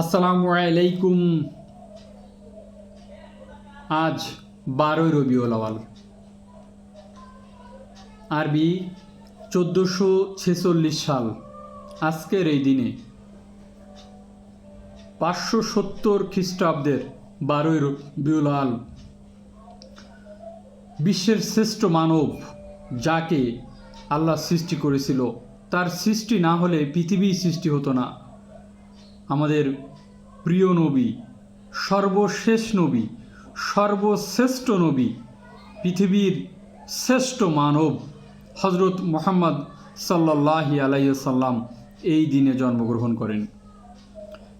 আসসালামু আলাইকুম। আজ বারোই রবিউল আওয়াল আরবি চোদ্দোশো ছেচল্লিশ সাল। আজকের এই দিনে পাঁচশো সত্তর খ্রিস্টাব্দের বারোই রবিউল আওয়াল বিশ্বের শ্রেষ্ঠ মানব যাকে আল্লাহ সৃষ্টি করেছিল, তার সৃষ্টি না হলে পৃথিবী সৃষ্টি হতো না। আমাদের প্রিয় নবী, সর্বশেষ নবী, সর্বশ্রেষ্ঠ নবী, পৃথিবীর শ্রেষ্ঠ মানব হজরত মোহাম্মদ সাল্লাহি আলাইসাল্লাম এই দিনে জন্মগ্রহণ করেন।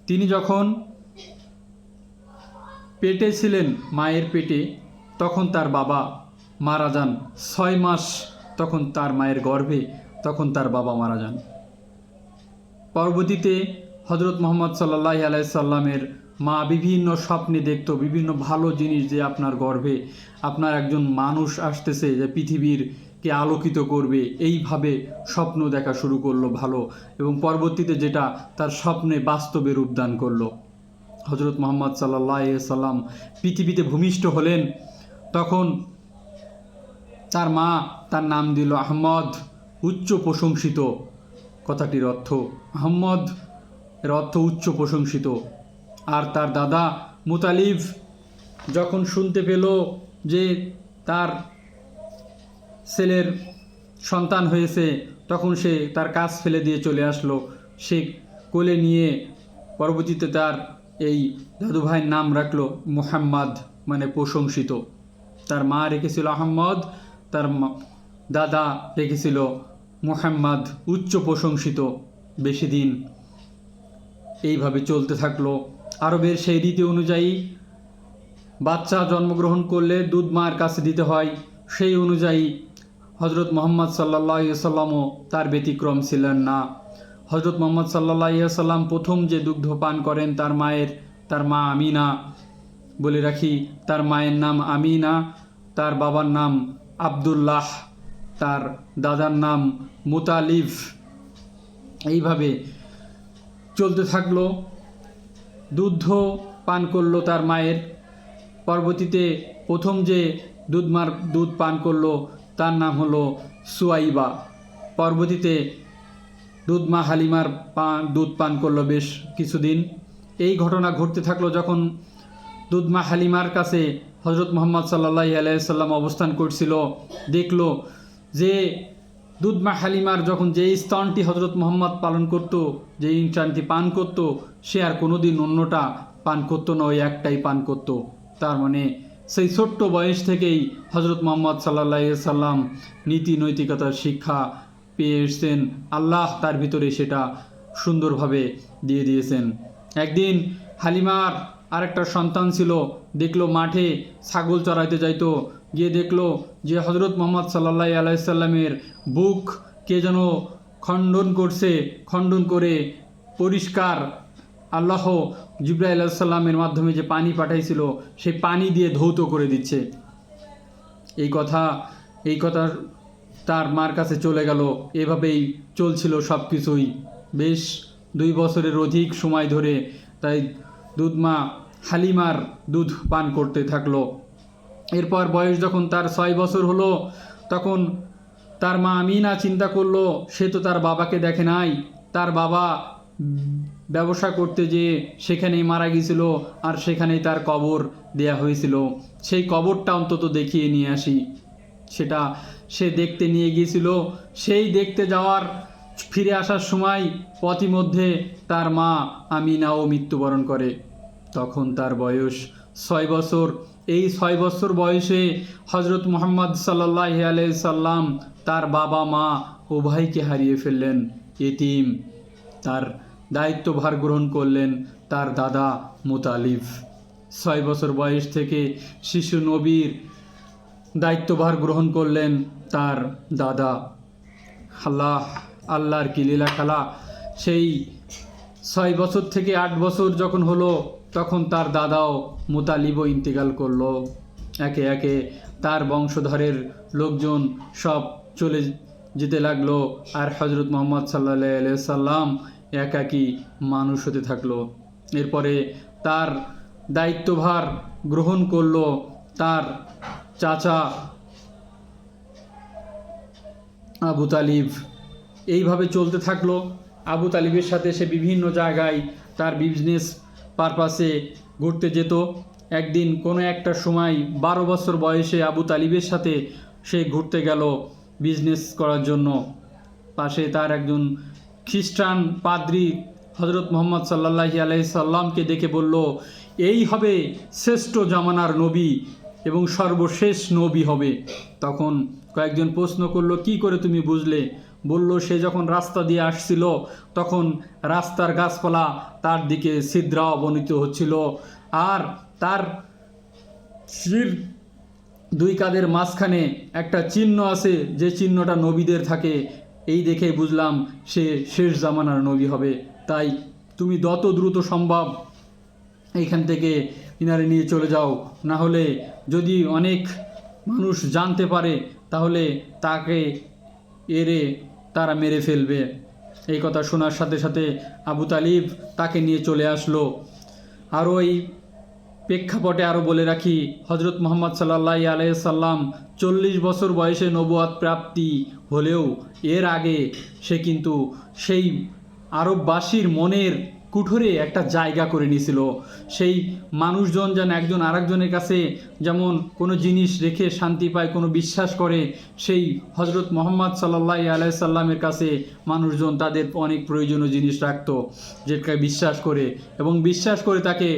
তিনি যখন পেটে ছিলেন, মায়ের পেটে, তখন তার বাবা মারা যান। ছয় মাস তখন তার মায়ের গর্ভে তখন তার বাবা মারা যান। পরবর্তীতে হজরত মোহাম্মদ সাল্লাহ আলাইসাল্লামের মা বিভিন্ন স্বপ্নে দেখতো, বিভিন্ন ভালো জিনিস যে আপনার গর্ভে আপনার একজন মানুষ আসতেছে যে পৃথিবীর কে আলোকিত করবে, এইভাবে স্বপ্ন দেখা শুরু করল ভালো এবং পরবর্তীতে যেটা তার স্বপ্নে বাস্তবে রূপদান করল। হজরত মোহাম্মদ সাল্লাহ সাল্লাম পৃথিবীতে ভূমিষ্ঠ হলেন, তখন তার মা তার নাম দিল আহমদ, উচ্চ প্রশংসিত। কথাটির অর্থ আহম্মদ এর অর্থ উচ্চ প্রশংসিত। আর তার দাদা মুতালিফ যখন শুনতে পেল যে তার ছেলের সন্তান হয়েছে, তখন সে তার কাজ ফেলে দিয়ে চলে আসলো। সে কোলে নিয়ে পরবর্তীতে তার এই দাদু ভাইয়ের নাম রাখল মুহাম্মদ মানে প্রশংসিত। তার মা রেখেছিল আহম্মদ, তার দাদা রেখেছিল মুহাম্মদ, উচ্চ প্রশংসিত, বেশি দিন। এইভাবে চলতে থাকল। আরবের সেই রীতি অনুযায়ী বাচ্চা জন্মগ্রহণ করলে দুধ মায়ের কাছে দিতে হয়। সেই অনুযায়ী হজরত মোহাম্মদ সাল্লাহ সাল্লামও তার ব্যতিক্রম ছিলেন না। হজরত মোহাম্মদ সাল্লাহ সাল্লাম প্রথম যে দুগ্ধ পান করেন তার মায়ের, তার মা আমিনা। বলে রাখি, তার মায়ের নাম আমিনা, তার বাবার নাম আবদুল্লাহ, তার দাদার নাম মুতালিফ। এইভাবে চলতে থাকল। দুধ পান করল তার মায়ের। পরবর্তীতে প্রথম যে দুধ মার দুধ পান করল, তার নাম হলো সুয়াইবা। পরবর্তীতে দুধ মা হালিমার পান দুধ পান করল বেশ কিছুদিন। এই ঘটনা ঘটতে থাকল যখন দুধ মা হালিমার কাছে হজরত মোহাম্মদ সাল্লাহ আলাইসাল্লাম অবস্থান করছিল। দেখল যে দুধ মা হালিমার যখন যেই স্তনটি হজরত মোহাম্মদ পালন করত, যেই স্থানটি পান করত, সে আর কোনো দিন অন্যটা পান করতো না, ওই একটাই পান করত। তার মানে সেই ছোট্ট বয়স থেকেই হজরত মোহাম্মদ সাল্লাহ সাল্লাম নীতি নৈতিকতার শিক্ষা পেয়ে এসছেন। আল্লাহ তার ভিতরে সেটা সুন্দরভাবে দিয়ে দিয়েছেন। একদিন হালিমার আরেকটা সন্তান ছিল, দেখল মাঠে ছাগল চড়াইতে যাইতো গিয়ে দেখল যে হজরত মোহাম্মদ সাল্লাহ আলাইসাল্লামের বুক কে যেন খণ্ডন করছে, খণ্ডন করে পরিষ্কার। আল্লাহ জিব্রাহ সাল্লামের মাধ্যমে যে পানি পাঠাইছিল, সেই পানি দিয়ে ধৌত করে দিচ্ছে। এই কথা এই কথা তার মার কাছে চলে গেল। এভাবেই চলছিল সব কিছুই বেশ দুই বছরের অধিক সময় ধরে তাই দুধ মা হালিমার দুধ পান করতে থাকল। এরপর বয়স যখন তার ছয় বছর হলো, তখন তার মা আমিনা চিন্তা করল, সে তো তার বাবাকে দেখে নাই। তার বাবা ব্যবসা করতে যেয়ে সেখানেই মারা গিয়েছিল আর সেখানেই তার কবর দেয়া হয়েছিল। সেই কবরটা অন্তত দেখিয়ে নিয়ে আসি। সেটা সে দেখতে নিয়ে গিয়েছিল। সেই দেখতে যাওয়ার, ফিরে আসার সময় পথিমধ্যে তার মা আমিনাও মৃত্যুবরণ করে। তখন তার বয়স ছয় বছর। এই ছয় বছর বয়সে হজরত মোহাম্মদ সাল্লাহ সাল্লাম তার বাবা মা উভয়কে হারিয়ে ফেললেন এতিম তার দায়িত্বভার গ্রহণ করলেন তার দাদা মুতালিফ ছয় বছর বয়স থেকে শিশু নবীর দায়িত্বভার গ্রহণ করলেন তার দাদা। আল্লাহ, আল্লাহর কি লীলা খেলা সেই ছয় বছর থেকে আট বছর যখন হলো তখন তার দাদাও মুতালিবও ইন্তেকাল করল। একে একে তার বংশধরের লোকজন সব চলে যেতে লাগল আর হজরত মোহাম্মদ সাল্লাহ সাল্লাম একাকী মানুষ হতে থাকল। এরপরে তার দায়িত্বভার গ্রহণ করল তার চাচা আবু তালিব। এইভাবে চলতে থাকল। আবু তালিবের সাথে সে বিভিন্ন জায়গায় তার বিজনেস পারপাসে ঘুরতে যেত। একদিন কোনো একটা সময় বারো বছর বয়সে আবু তালিবের সাথে সে ঘুরতে গেল বিজনেস করার জন্য। পাশে তার একজন খ্রিস্টান পাদ্রি হজরত মোহাম্মদ সাল্লাহি আলাই সাল্লামকে দেখে বলল, এই হবে শ্রেষ্ঠ জামানার নবী এবং সর্বশেষ নবী হবে। তখন কয়েকজন প্রশ্ন করল, কি করে তুমি বুঝলে? বলল, সে যখন রাস্তা দিয়ে আসছিল, তখন রাস্তার গাছপালা তার দিকে ছিদ্রা অবনীত হচ্ছিল। আর তার শির দুই কাদের মাঝখানে একটা চিহ্ন আছে, যে চিহ্নটা নবীদের থাকে। এই দেখে বুঝলাম, সে শেষ জামানার নবী হবে। তাই তুমি যত দ্রুত সম্ভব এইখান থেকে ইনারে নিয়ে চলে যাও। না হলে যদি অনেক মানুষ জানতে পারে, তাহলে তাকে এরে তারা মেরে ফেলবে। এই কথা শোনার সাথে সাথে আবু তালিব তাকে নিয়ে চলে আসলো। আর ওই প্রেক্ষাপটে আরও বলে রাখি হজরত মোহাম্মদ সাল্লাহ আলাইসাল্লাম চল্লিশ বছর বয়সে নবুয়াদ প্রাপ্তি হলেও এর আগে সে কিন্তু সেই আরববাসীর মনের কুঠোরে একটা জায়গা করে নিয়েছিল। সেই মানুষজন যেন একজন আরেকজনের কাছে যেমন কোনো জিনিস রেখে শান্তি পায়, কোনো বিশ্বাস করে, সেই হজরত মোহাম্মদ সাল্লাহ আলাই সাল্লামের কাছে মানুষজন তাদের অনেক প্রয়োজনীয় জিনিস রাখত, যেটাকে বিশ্বাস করে এবং বিশ্বাস করে তাকে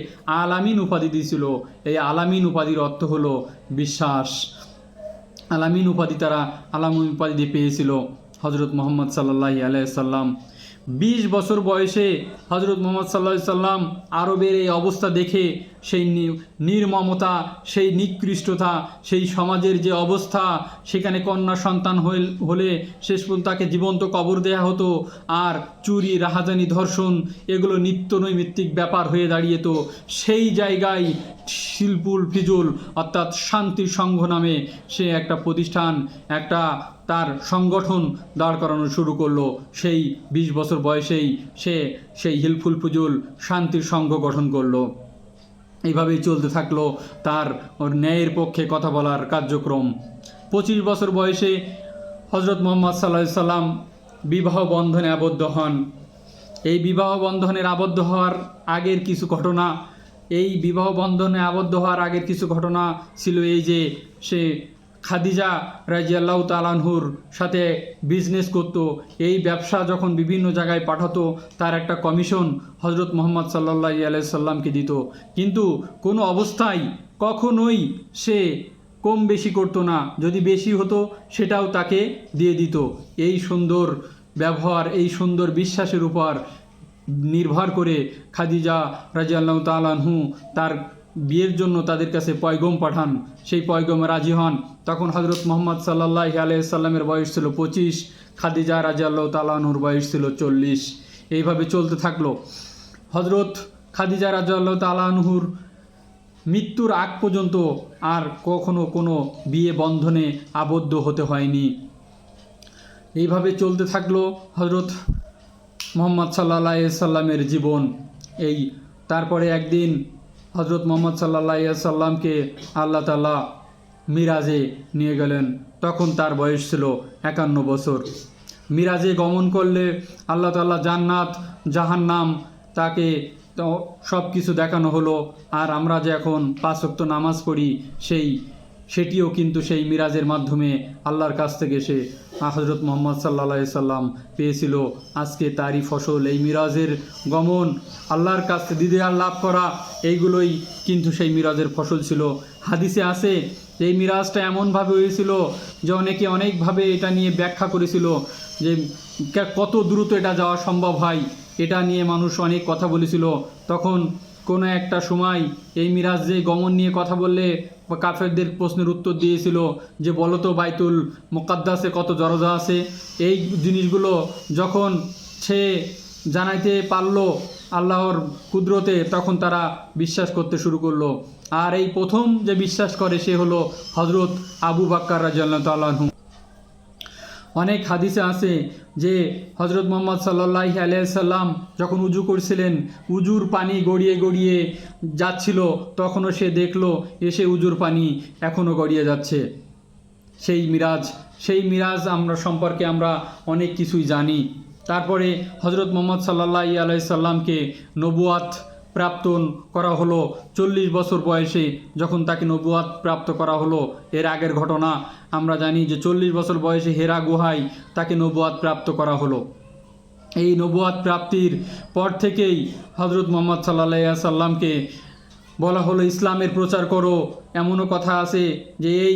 আলামিন উপাধি দিয়েছিল। এই আলামিন উপাধির অর্থ হলো বিশ্বাস। আলামিন উপাধি তারা আলামিন উপাধি দিয়ে পেয়েছিল হজরত মোহাম্মদ সাল্লাহ আলাই সাল্লাম। ২০ বছর বয়সে হজরত মোহাম্মদ সাল্লা সাল্লাম আরবের এই অবস্থা দেখে সেই নির্মমতা, সেই নিকৃষ্টতা, সেই সমাজের যে অবস্থা, সেখানে কন্যা সন্তান হলে শেষ পর্যন্ত তাকে জীবন্ত কবর দেয়া হতো, আর চুরি, রাহাজানি, ধর্ষণ, এগুলো নিত্য নৈমিত্তিক ব্যাপার হয়ে দাঁড়িয়ে তো সেই জায়গায় শিল্পুল ফিজুল, অর্থাৎ শান্তি সংঘ নামে সে একটা প্রতিষ্ঠান, একটা তার সংগঠন দাঁড় করানো শুরু করল। সেই বিশ বছর বয়সেই সে সেই হিলফুল ফুজুল শান্তির সংঘ গঠন করল। এইভাবেই চলতে থাকল তার ন্যায়ের পক্ষে কথা বলার কার্যক্রম। পঁচিশ বছর বয়সে হজরত মোহাম্মদ সাল্লাহ সাল্লাম বিবাহ বন্ধনে আবদ্ধ হন। এই বিবাহ বন্ধনের আবদ্ধ হওয়ার আগের কিছু ঘটনা, এই বিবাহ বন্ধনে আবদ্ধ হওয়ার আগের কিছু ঘটনা ছিল এই যে সে খাদিজা রাজিয়াল্লাহ তালানহুর সাথে বিজনেস করত। এই ব্যবসা যখন বিভিন্ন জায়গায় পাঠাতো, তার একটা কমিশন হজরত মোহাম্মদ সাল্লাহ আলাইসাল্লামকে দিত। কিন্তু কোনো অবস্থায় কখনোই সে কম বেশি করতো না। যদি বেশি হতো, সেটাও তাকে দিয়ে দিত। এই সুন্দর ব্যবহার, এই সুন্দর বিশ্বাসের উপর নির্ভর করে খাদিজা রাজিয়াল্লাহ তালানহু তার বিয়ের জন্য তাদের কাছে পয়গম পাঠান। সেই পয়গমে রাজি হন। তখন হজরত মোহাম্মদ সাল্লাহ আলাইসাল্লামের বয়স ছিল পঁচিশ, খাদিজা রাজিয়াল্লাহ তালানহুর বয়স ছিল চল্লিশ। এইভাবে চলতে থাকল। হজরত খাদিজা রাজিয়াল্লাহ তালানহুর মৃত্যুর আগ পর্যন্ত আর কখনো কোনো বিয়ে বন্ধনে আবদ্ধ হতে হয়নি। এইভাবে চলতে থাকল হজরত মোহাম্মদ সাল্লাহ সাল্লামের জীবন। এই তারপরে একদিন হজরত মোহাম্মদ সাল্লাহ সাল্লামকে আল্লাহ তালা মিরাজে নিয়ে গেলেন। তখন তার বয়স ছিল একান্ন বছর। মিরাজে গমন করলে আল্লাহ তাল্লাহ জান্নাত, জাহান্নাম তাকে সব কিছু দেখানো হলো। আর আমরা যে এখন পাঁচ ওয়াক্ত নামাজ পড়ি, সেই সেটিও কিন্তু সেই মিরাজের মাধ্যমে আল্লাহর কাছ থেকে সে হজরত মোহাম্মদ সাল্লা সাল্লাম পেয়েছিল। আজকে তারই ফসল, এই মিরাজের গমন, আল্লাহর কাছ দিদিয়ার লাভ করা, এইগুলোই কিন্তু সেই মিরাজের ফসল ছিল। হাদিসে আছে, এই মিরাজটা এমনভাবে হয়েছিল যে অনেকে অনেকভাবে এটা নিয়ে ব্যাখ্যা করেছিল যে কত দ্রুত এটা যাওয়া সম্ভব হয়, এটা নিয়ে মানুষ অনেক কথা বলেছিল। তখন কোনো একটা সময় এই মিরাজ যে গমন নিয়ে কথা বললে কাফেরদের প্রশ্নের উত্তর দিয়েছিল যে বলতো বাইতুল মোকাদ্দাসে কত দরজা আছে? এই জিনিসগুলো যখন সে জানাইতে পারল আল্লাহর কুদরতে, তখন তারা বিশ্বাস করতে শুরু করল। আর এই প্রথম যে বিশ্বাস করে, সে হলো হজরত আবু বাক্কার রাজু অনেক হাদিসে আছে যে হজরত মোহাম্মদ সাল্লাহ আলিয়াল্লাম যখন উজু করছিলেন, উজুর পানি গড়িয়ে গড়িয়ে যাচ্ছিল, তখনও সে দেখল এসে উজুর পানি এখনও গড়িয়ে যাচ্ছে। সেই মিরাজ সেই মিরাজ আমরা সম্পর্কে আমরা অনেক কিছুই জানি। তারপরে হজরত মোহাম্মদ সাল্লাহ আলাইসাল্লামকে নবুয়াত প্রাপ্ত করা হলো চল্লিশ বছর বয়সে যখন তাকে নবুয়াত প্রাপ্ত করা হলো। এর আগের ঘটনা, আমরা জানি যে চল্লিশ বছর বয়সে হেরা গুহায় তাকে নবুয়াত প্রাপ্ত করা হলো। এই নবুয়াত প্রাপ্তির পর থেকেই হজরত মোহাম্মদ সাল্লাহ সাল্লামকে বলা হলো, ইসলামের প্রচার করো। এমনও কথা আছে যে এই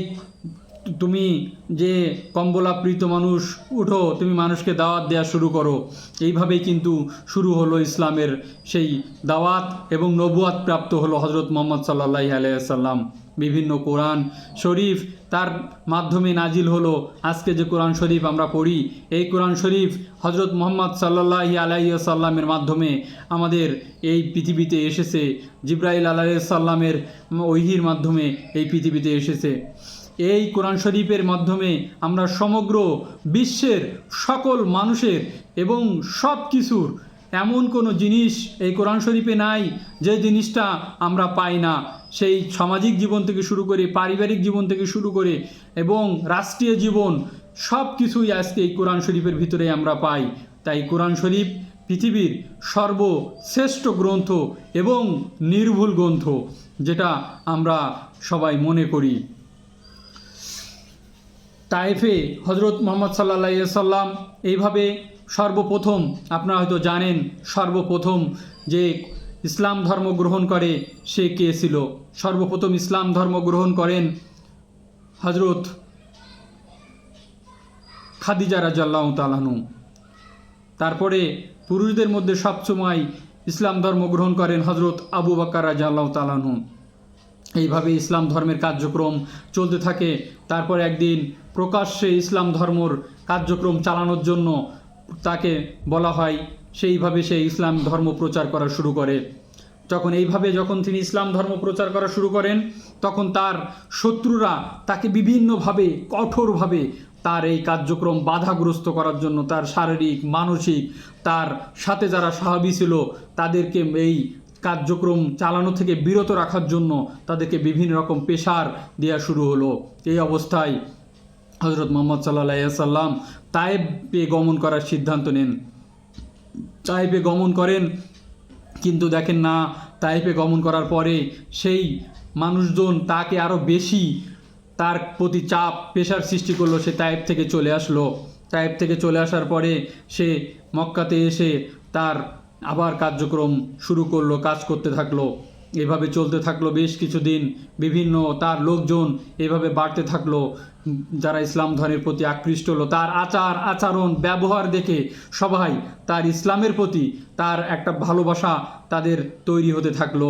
তুমি যে কম্বলাপ্রীত মানুষ, উঠো, তুমি মানুষকে দাওয়াত দেওয়া শুরু করো। এইভাবেই কিন্তু শুরু হলো ইসলামের সেই দাওয়াত এবং নবুয়াত প্রাপ্ত হলো হজরত মোহাম্মদ সাল্লাহ আলাইসাল্লাম বিভিন্ন কোরআন শরীফ তার মাধ্যমে নাজিল হলো। আজকে যে কোরআন শরীফ আমরা পড়ি, এই কোরআন শরীফ হজরত মোহাম্মদ সাল্লাহ আলাইসাল্লামের মাধ্যমে আমাদের এই পৃথিবীতে এসেছে। জিব্রাইল আলাইসাল্লামের ঐহির মাধ্যমে এই পৃথিবীতে এসেছে। এই কোরআন শরীফের মাধ্যমে আমরা সমগ্র বিশ্বের সকল মানুষের এবং সব কিছুর এমন কোনো জিনিস এই কোরআন শরীফে নাই যে জিনিসটা আমরা পাই না। সেই সামাজিক জীবন থেকে শুরু করে পারিবারিক জীবন থেকে শুরু করে এবং রাষ্ট্রীয় জীবন সব কিছুই আজকে এই কোরআন শরীফের ভিতরে আমরা পাই। তাই কোরআন শরীফ পৃথিবীর সর্বশ্রেষ্ঠ গ্রন্থ এবং নির্ভুল গ্রন্থ যেটা আমরা সবাই মনে করি। তাইফে হজরত মোহাম্মদ সাল্লা সাল্লাম এইভাবে সর্বপ্রথম, আপনারা হয়তো জানেন সর্বপ্রথম যে ইসলাম ধর্ম গ্রহণ করে সে কে ছিল। সর্বপ্রথম ইসলাম ধর্ম গ্রহণ করেন হজরত খাদিজা রাজাল্লাহ তালানু তারপরে পুরুষদের মধ্যে সবসময় ইসলাম ধর্ম গ্রহণ করেন হজরত আবু বাক্কার রাজাল্লাহ তালানু এইভাবে ইসলাম ধর্মের কার্যক্রম চলতে থাকে। তারপর একদিন প্রকাশ্যে ইসলাম ধর্মর কার্যক্রম চালানোর জন্য তাকে বলা হয়, সেইভাবে সে ইসলাম ধর্ম প্রচার করা শুরু করে। যখন এইভাবে যখন তিনি ইসলাম ধর্ম প্রচার করা শুরু করেন, তখন তার শত্রুরা তাকে বিভিন্নভাবে, কঠোরভাবে তার এই কার্যক্রম বাধাগ্রস্ত করার জন্য তার শারীরিক, মানসিক, তার সাথে যারা সাহাবি ছিল, তাদেরকে এই কার্যক্রম চালানো থেকে বিরত রাখার জন্য তাদেরকে বিভিন্ন রকম পেশার দেওয়া শুরু হলো। এই অবস্থায় হজরত মোহাম্মদ সাল্লাহ সাল্লাম তায়েবে গমন করার সিদ্ধান্ত নেন। তায়েবে গমন করেন, কিন্তু দেখেন না তাইপে গমন করার পরে সেই মানুষজন তাকে আরও বেশি তার প্রতি চাপ, পেশার সৃষ্টি করল, সে তাইপ থেকে চলে আসলো। তাইপ থেকে চলে আসার পরে সে মক্কাতে এসে তার আবার কার্যক্রম শুরু করল, কাজ করতে থাকল, এভাবে চলতে থাকল বেশ কিছুদিন, বিভিন্ন তার লোকজন এভাবে বাড়তে থাকল, যারা ইসলাম ধর্মের প্রতি আকৃষ্ট হলো, তার আচার, আচরণ, ব্যবহার দেখে সবাই তার ইসলামের প্রতি তার একটা ভালোবাসা তাদের তৈরি হতে থাকল।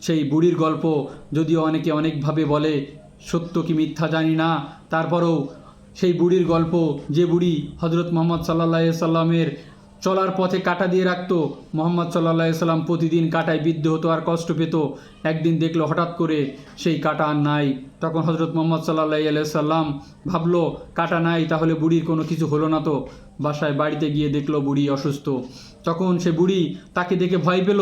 সেই বুড়ির গল্প যদিও অনেকে অনেকভাবে বলে, সত্য কি মিথ্যা জানি না, তারপরেও সেই বুড়ির গল্প, যে বুড়ি হজরত মোহাম্মদ সাল্লাহ সাল্লামের চলার পথে কাটা দিয়ে রাখতো। মোহাম্মদ সাল্লাহ সাল্লাম প্রতিদিন কাটায় বিদ্ধ হতো আর কষ্ট পেত। একদিন দেখল হঠাৎ করে সেই কাটা আর নাই। তখন হজরত মোহাম্মদ সাল্লাহ সাল্লাম ভাবলো, কাটা নাই, তাহলে বুড়ির কোনো কিছু হলো না তো? বাসায় বাড়িতে গিয়ে দেখল বুড়ি অসুস্থ। তখন সে বুড়ি তাকে দেখে ভয় পেল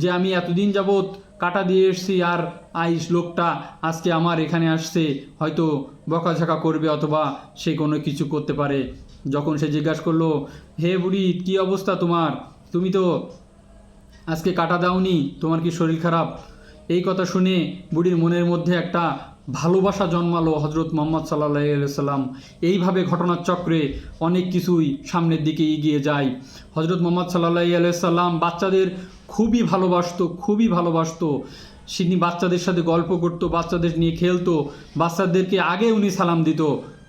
যে, আমি এতদিন যাবৎ কাটা দিয়ে এসছি আর আইস লোকটা আজকে আমার এখানে আসছে। হয়তো বকাঝাকা করবে অথবা সে কোনো কিছু করতে পারে। যখন সে জিজ্ঞাসা করল, হে বুড়ি, কি অবস্থা তোমার? তুমি তো আজকে কাটা দাওনি, তোমার কি শরীর খারাপ? এই কথা শুনে বুড়ির মনের মধ্যে একটা ভালোবাসা জন্মালো হজরত মোহাম্মদ সাল্লাহ সাল্লাম এইভাবে ঘটনার চক্রে অনেক কিছুই সামনের দিকে এগিয়ে যায়। হজরত মোহাম্মদ সাল্লাহ সাল্লাম বাচ্চাদের খুবই ভালোবাসতো, খুবই ভালোবাসত। তিনি বাচ্চাদের সাথে গল্প করতো, বাচ্চাদের নিয়ে খেলতো, বাচ্চাদেরকে আগে উনি সালাম দিত।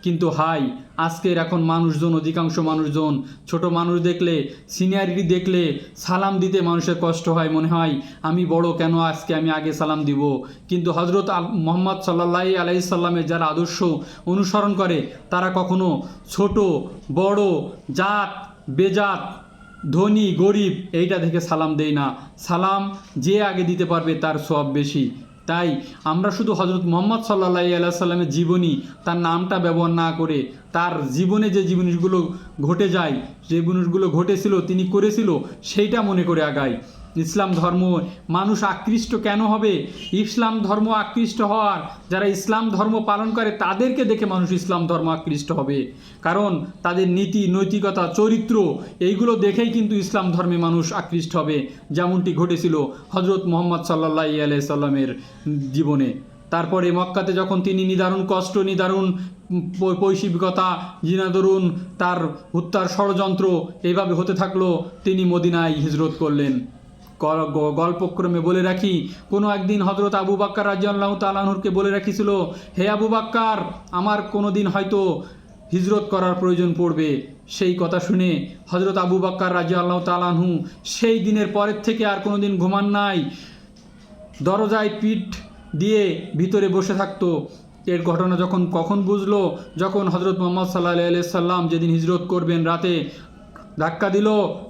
কিন্তু হাই, আজকের এখন মানুষজন, অধিকাংশ মানুষজন, ছোট মানুষ দেখলে সিনিয়রিটি দেখলে সালাম দিতে মানুষের কষ্ট হয়। মনে হয়, আমি বড় কেন আজকে আমি আগে সালাম দিব? কিন্তু হজরত মোহাম্মদ সাল্লাহ আলাই সাল্লামের যারা আদর্শ অনুসরণ করে, তারা কখনো ছোট, বড়, জাত, বেজাত, ধনী, গরিব এইটা দেখে সালাম দেয় না। সালাম যে আগে দিতে পারবে তার সব বেশি। তাই আমরা শুধু হজরত মোহাম্মদ সাল্লাহ আল্লাহ সাল্লামের জীবনী, তার নামটা ব্যবহার না করে, তার জীবনে যে জিনিসগুলো ঘটে যায়, যে জিনিসগুলো ঘটেছিল, তিনি করেছিল, সেইটা মনে করে আগাই। ইসলাম ধর্ম মানুষ আকৃষ্ট কেন হবে? ইসলাম ধর্ম আকৃষ্ট হওয়ার, যারা ইসলাম ধর্ম পালন করে তাদেরকে দেখে মানুষ ইসলাম ধর্ম আকৃষ্ট হবে। কারণ তাদের নীতি, নৈতিকতা, চরিত্র, এইগুলো দেখেই কিন্তু ইসলাম ধর্মে মানুষ আকৃষ্ট হবে। যেমনটি ঘটেছিল হজরত মোহাম্মদ সাল্লাহ আলাই সাল্লামের জীবনে। তারপরে মক্কাতে যখন তিনি নিদারুণ কষ্ট, নিদারুণ পৈ- পৈশিকতা জিনা ধরুন, তার হত্যার ষড়যন্ত্র এইভাবে হতে থাকল, তিনি মদিনায় হিজরত করলেন। গল্পক্রমে বলে রাখি, কোনো একদিন হজরত আবু বাক্কার রাজিয়াল্লাহ তালাহুরকে বলে রাখিছিল, হে আবু বাক্কার আমার কোনো দিন হয়তো হিজরত করার প্রয়োজন পড়বে। সেই কথা শুনে হজরত আবু বাক্কার রাজি আল্লাহ তালাহু সেই দিনের পরের থেকে আর কোনো দিন ঘুমান নাই, দরজায় পিঠ দিয়ে ভিতরে বসে থাকতো। এর ঘটনা যখন কখন বুঝলো? যখন হজরত মোহাম্মদ সাল্লাহ সাল্লাম যেদিন হিজরত করবেন রাতে ধাক্কা দিল,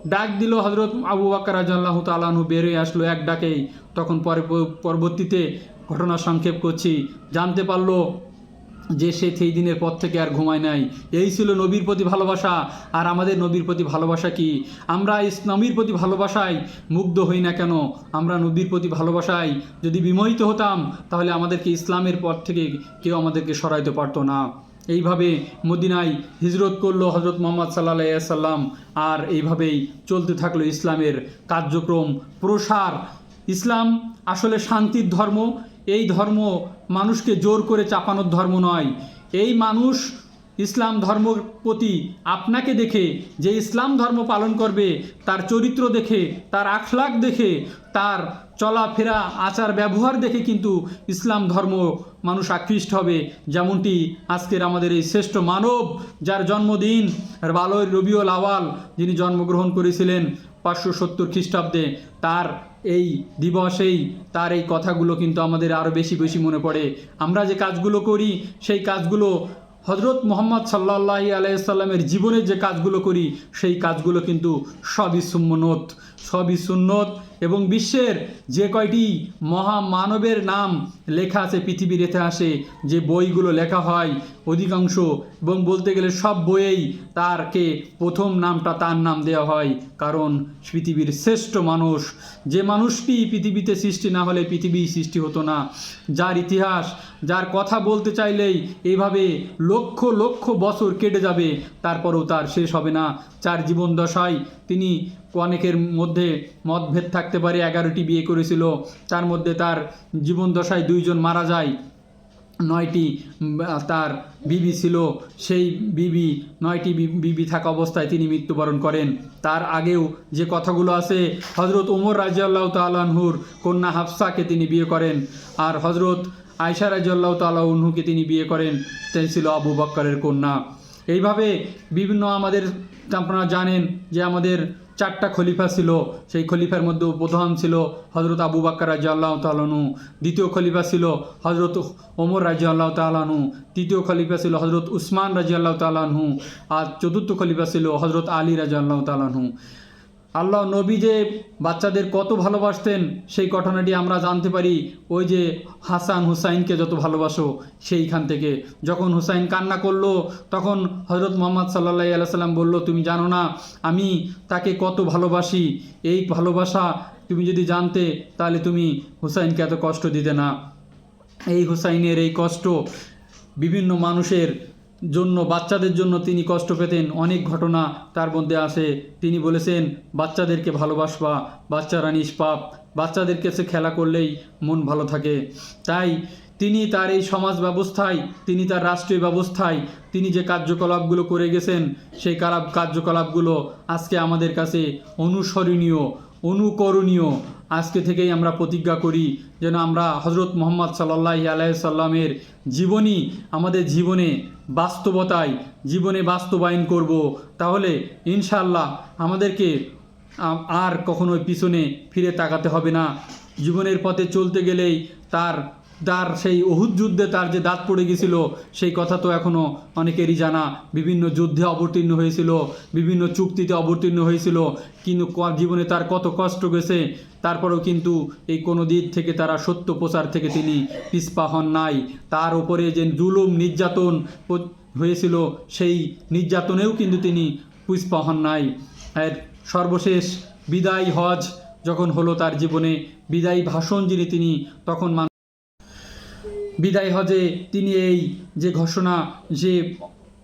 ডাক দিল হজরত আবু বাক্কার রাজাল্লাহ তালাহু বেরিয়ে আসলো এক ডাকেই। তখন পরে পরবর্তীতে ঘটনা সংক্ষেপ করছি। জানতে পারল যে সে সেই দিনের পর থেকে আর ঘুমায় নাই। এই ছিল নবীর প্রতি ভালোবাসা। আর আমাদের নবীর প্রতি ভালোবাসা কি? আমরা নবীর প্রতি ভালোবাসায় মুগ্ধ হই না কেন? আমরা নবীর প্রতি ভালোবাসায় যদি বিমোহিত হতাম, তাহলে আমাদেরকে ইসলামের পর থেকে কেউ আমাদেরকে সরাইতে পারতো না। এইভাবে মদিনায় হিজরত করল হজরত মোহাম্মদ সাল্লাহ সাল্লাম আর এইভাবেই চলতে থাকল ইসলামের কার্যক্রম। প্রসার, ইসলাম আসলে শান্তির ধর্ম, এই ধর্ম মানুষকে জোর করে চাপানোর ধর্ম নয়। এই মানুষ ইসলাম ধর্মর প্রতি আপনাকে দেখে, যে ইসলাম ধর্ম পালন করবে, তার চরিত্র দেখে, তার আখলাক দেখে, তার চলাফেরা, আচার, ব্যবহার দেখে কিন্তু ইসলাম ধর্ম মানুষ আকৃষ্ট হবে। যেমনটি আজকের আমাদের এই শ্রেষ্ঠ মানব, যার জন্মদিন বালয় রবিউল আওয়াল যিনি জন্মগ্রহণ করেছিলেন পাঁচশো সত্তর খ্রিস্টাব্দে, তার এই দিবসেই তার এই কথাগুলো কিন্তু আমাদের আরও বেশি বেশি মনে পড়ে। আমরা যে কাজগুলো করি, সেই কাজগুলো হজরত মোহাম্মদ সাল্লাহ আলাইসাল্লামের জীবনের যে কাজগুলো করি সেই কাজগুলো কিন্তু সবই সুন্নত। সবই সুন্নত এবং বিশ্বের যে কয়টি মহামানবের নাম লেখা আছে, পৃথিবীর ইতিহাসে যে বইগুলো লেখা হয় অধিকাংশ এবং বলতে গেলে সব বইয়েই তারকে প্রথম নামটা তার নাম দেওয়া হয়। কারণ পৃথিবীর শ্রেষ্ঠ মানুষ, যে মানুষটি পৃথিবীতে সৃষ্টি না হলে পৃথিবী সৃষ্টি হতো না। যার ইতিহাস, যার কথা বলতে চাইলেই এইভাবে লক্ষ লক্ষ বছর কেটে যাবে, তারপরেও তার শেষ হবে না। চার জীবন দশায় তিনি অনেকের মধ্যে মতভেদ থাকতে পারে, এগারোটি বিয়ে করেছিল, তার মধ্যে তার জীবন দশায় দুইজন মারা যায়, নয়টি তার বিবি ছিল, সেই বিবি, নয়টি বিবি থাকা অবস্থায় তিনি মৃত্যুবরণ করেন। তার আগেও যে কথাগুলো আছে হজরত ওমর রাজিয়াল্লাহ তালাহুর কন্যা হাফসাকে তিনি বিয়ে করেন, আর হজরত আয়সা রাজিয়াল্লাহ তালাহুকে তিনি বিয়ে করেন তিনি ছিল আবু বক্করের কন্যা। এইভাবে বিভিন্ন আমাদের, আপনারা জানেন যে আমাদের চারটা খলিফা ছিল, সেই খলিফার মধ্যে প্রধান ছিল হজরত আবু বাক্কা রাজা আল্লাহ তালানু দ্বিতীয় খলিফা ছিল হজরত ওমর রাজা আল্লাহ তালানু তৃতীয় খলিফা ছিল হজরত উসমান রাজি আল্লাহ তালানহু আর চতুর্থ খলিফা ছিল হজরত আলী রাজা আল্লাহ তালানহু আল্লাহ নবী যে বাচ্চাদের কত ভালোবাসতেন, সেই ঘটনাটি আমরা জানতে পারি। ওই যে হাসান হুসাইনকে যত ভালোবাসো, সেইখান থেকে। যখন হুসাইন কান্না করল, তখন হজরত মোহাম্মদ সাল্লাহ আল্লাহ সাল্লাম বলল, তুমি জানো না, আমি তাকে কত ভালোবাসি। এই ভালোবাসা তুমি যদি জানতে, তাহলে তুমি হুসাইনকে এত কষ্ট দিতে না। এই হুসাইনের এই কষ্ট বিভিন্ন মানুষের জন্য, বাচ্চাদের জন্য তিনি কষ্ট পেতেন। অনেক ঘটনা তার মধ্যে আসে তিনি বলেছেন, বাচ্চাদেরকে ভালোবাসবা, বাচ্চারা নিষ্পাপ। বাচ্চাদের কাছে খেলা করলেই মন ভালো থাকে। তাই তিনি তার এই সমাজ ব্যবস্থায়, তিনি তার রাষ্ট্রীয় ব্যবস্থায়, তিনি যে কার্যকলাপগুলো করে গেছেন, সেই কালাপ কার্যকলাপগুলো আজকে আমাদের কাছে অনুসরণীয়। অনুকরণীয়। আজকে থেকেই আমরা প্রতিজ্ঞা করি যেন আমরা হজরত মোহাম্মদ সাল্লাহ আলাইসাল্লামের জীবনী আমাদের জীবনে বাস্তবতায়, জীবনে বাস্তবায়ন করব। তাহলে ইনশাল্লাহ আমাদেরকে আর কখনো পিছনে ফিরে তাকাতে হবে না। জীবনের পথে চলতে গেলেই তার তার সেই অহুদ যুদ্ধে তার যে দাঁত পড়ে গেছিল, সেই কথা তো এখনও অনেকেরই জানা। বিভিন্ন যুদ্ধে অবতীর্ণ হয়েছিল, বিভিন্ন চুক্তিতে অবতীর্ণ হয়েছিল, কিন্তু জীবনে তার কত কষ্ট গেছে, তারপরেও কিন্তু এই কোনো দিক থেকে তারা সত্য প্রচার থেকে তিনি পিছপা হন নাই। তার উপরে যে জুলুম, নির্যাতন হয়েছিল, সেই নির্যাতনেও কিন্তু তিনি পিছপা হন নাই। এর সর্বশেষ বিদায় হজ যখন হলো তার জীবনে, বিদায়ী ভাষণ যিনি তিনি, তখন বিদায় হজে তিনি এই যে ঘোষণা, যে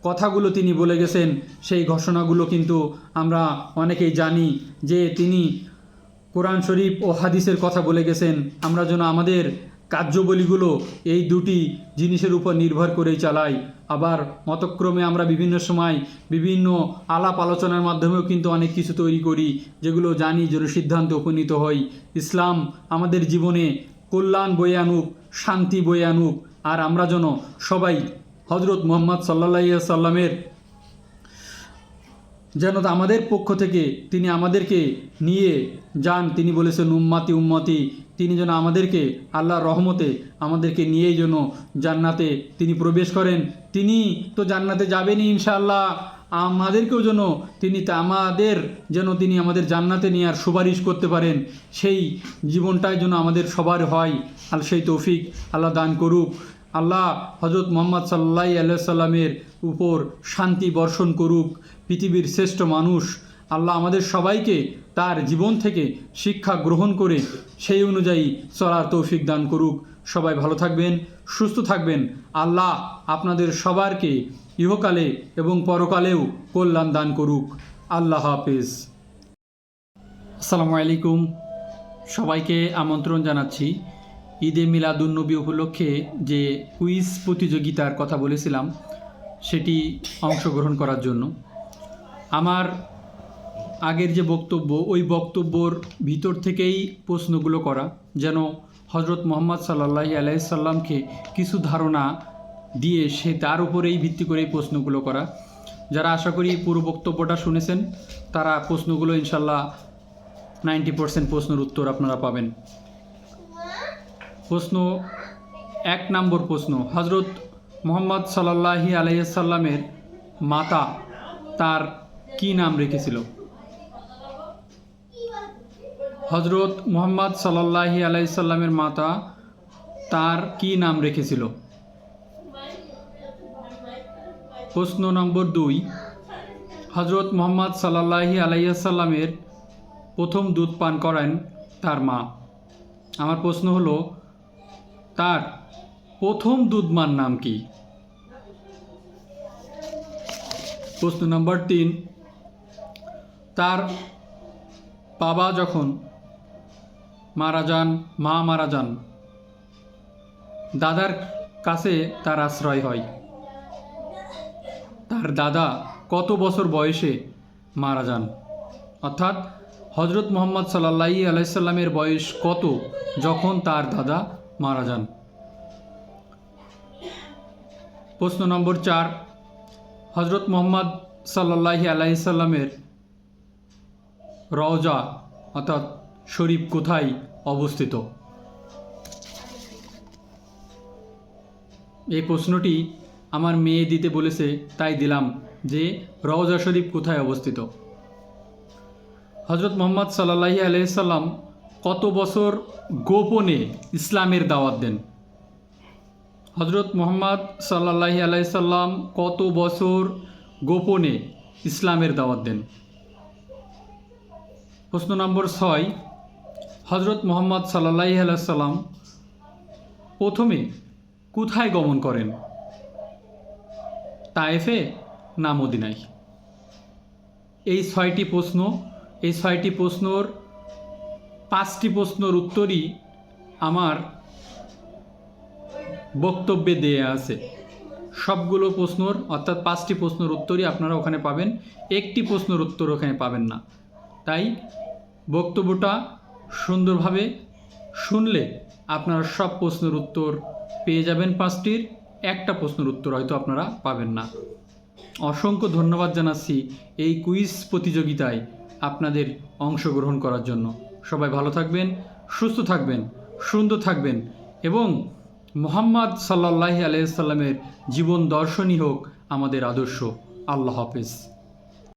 কথাগুলো তিনি বলে গেছেন, সেই ঘোষণাগুলো কিন্তু আমরা অনেকেই জানি যে তিনি কোরআন শরীফ ও হাদিসের কথা বলে গেছেন। আমরা যেন আমাদের কার্যবলীগুলো এই দুটি জিনিসের উপর নির্ভর করেই চালাই। আবার মতক্রমে আমরা বিভিন্ন সময় বিভিন্ন আলাপ আলোচনার মাধ্যমেও কিন্তু অনেক কিছু তৈরি করি, যেগুলো জানি যেন সিদ্ধান্তে উপনীত হই। ইসলাম আমাদের জীবনে কল্যাণ বয়ে আনুক, শান্তি বয়ে আনুক, আর আমরা যেন সবাই হজরত মোহাম্মদ সাল্লা সাল্লামের যেন আমাদের পক্ষ থেকে তিনি আমাদেরকে নিয়ে যান। তিনি বলেছেন, উম্মাতি উম্মাতি, তিনি যেন আমাদেরকে আল্লাহর রহমতে আমাদেরকে নিয়েই যেন জান্নাতে তিনি প্রবেশ করেন। তিনি তো জান্নাতে যাবেনই ইনশাআল্লাহ। আমাদেরকেও যেন তিনি তা আমাদের যেন তিনি আমাদের জান্নাতে নিয়ে আর সুপারিশ করতে পারেন, সেই জীবনটাই যেন আমাদের সবার হয়। আর সেই তৌফিক আল্লাহ দান করুক। আল্লাহ হজরত মোহাম্মদ সাল্লাহ আল্লাহ সাল্লামের উপর শান্তি বর্ষণ করুক। পৃথিবীর শ্রেষ্ঠ মানুষ, আল্লাহ আমাদের সবাইকে তার জীবন থেকে শিক্ষা গ্রহণ করে সেই অনুযায়ী চলার তৌফিক দান করুক। সবাই ভালো থাকবেন, সুস্থ থাকবেন। আল্লাহ আপনাদের সবারকে ইহকালে এবং পরকালেও কল্যাণ দান করুক। আল্লাহ হাফেজ। আসসালামু আলাইকুম। সবাইকে আমন্ত্রণ জানাচ্ছি। ঈদে মিলাদুন্নবী উপলক্ষে যে কুইজ প্রতিযোগিতার কথা বলেছিলাম, সেটি অংশগ্রহণ করার জন্য। আমার আগের যে বক্তব্য, ওই বক্তব্যর ভিতর থেকেই প্রশ্নগুলো করা, যেন হজরত মোহাম্মদ সাল্লাহি আলাইসাল্লামকে কিছু ধারণা দিয়ে সে তার উপরেই ভিত্তি করে এই প্রশ্নগুলো করা। যারা আশা করি পুরো বক্তব্যটা শুনেছেন, তারা প্রশ্নগুলো ইনশাল্লাহ নাইনটি পার্সেন্ট প্রশ্নের উত্তর আপনারা পাবেন। প্রশ্ন, এক নম্বর প্রশ্ন হজরত মোহাম্মদ সাল্লাহি আলাইসাল্লামের মাতা তার কি নাম রেখেছিল? হজরত মোহাম্মদ সাল্লাহি আলাইসাল্লামের মাতা তার কি নাম রেখেছিল? প্রশ্ন নম্বর দুই। হজরত মোহাম্মদ সাল্লাহি আলাইসাল্লামের প্রথম দুধ পান করেন তার মা। আমার প্রশ্ন হলো, তার প্রথম দুধমার নাম কি? প্রশ্ন নম্বর তিন, তার বাবা যখন মারা যান, মা মারা যান, দাদার কাছে তার আশ্রয় হয়। তার দাদা কত বছর বয়সে মারা যান? অর্থাৎ হজরত মোহাম্মদ সাল্লাহি আলাইসাল্লামের বয়স কত যখন তার দাদা মারা যান? প্রশ্ন নম্বর চার হজরত মোহাম্মদ সাল্লাহি আলাইসাল্লামের রওজা অর্থাৎ শরীফ কোথায় অবস্থিত? এই প্রশ্নটি আমার মেয়ে দিতে বলেছে, তাই দিলাম, যে রওজা শরীফ কোথায় অবস্থিত? হজরত মোহাম্মদ সাল্লাহি আলাইসাল্লাম কত বছর গোপনে ইসলামের দাওয়াত দেন? হজরত মোহাম্মদ সাল্লাহি আলাইসাল্লাম কত বছর গোপনে ইসলামের দাওয়াত দেন? প্রশ্ন নম্বর ছয় হজরত মোহাম্মদ সাল্লাহি আলাইসাল্লাম প্রথমে কোথায় গমন করেন? তায়েফে না মদিনায়? এই ছয়টি প্রশ্ন, এই ছয়টি প্রশ্নর পাঁচটি প্রশ্নর উত্তরই আমার বক্তব্যে দেয়া আছে। সবগুলো প্রশ্নর, অর্থাৎ পাঁচটি প্রশ্নের উত্তরই আপনারা ওখানে পাবেন। একটি প্রশ্নের উত্তর ওখানে পাবেন না। তাই বক্তব্যটা সুন্দরভাবে শুনলে আপনারা সব প্রশ্নের উত্তর পেয়ে যাবেন পাঁচটির। একটা প্রশ্নের উত্তর হয়তো আপনারা পাবেন না। অসংখ্য ধন্যবাদ জানাচ্ছি এই কুইজ প্রতিযোগিতায় আপনাদের অংশগ্রহণ করার জন্য। সবাই ভালো থাকবেন, সুস্থ থাকবেন সুন্দর থাকবেন এবং মোহাম্মদ সাল্লাহ আলাইসাল্লামের জীবন দর্শনই হোক আমাদের আদর্শ। আল্লাহ হাফেজ।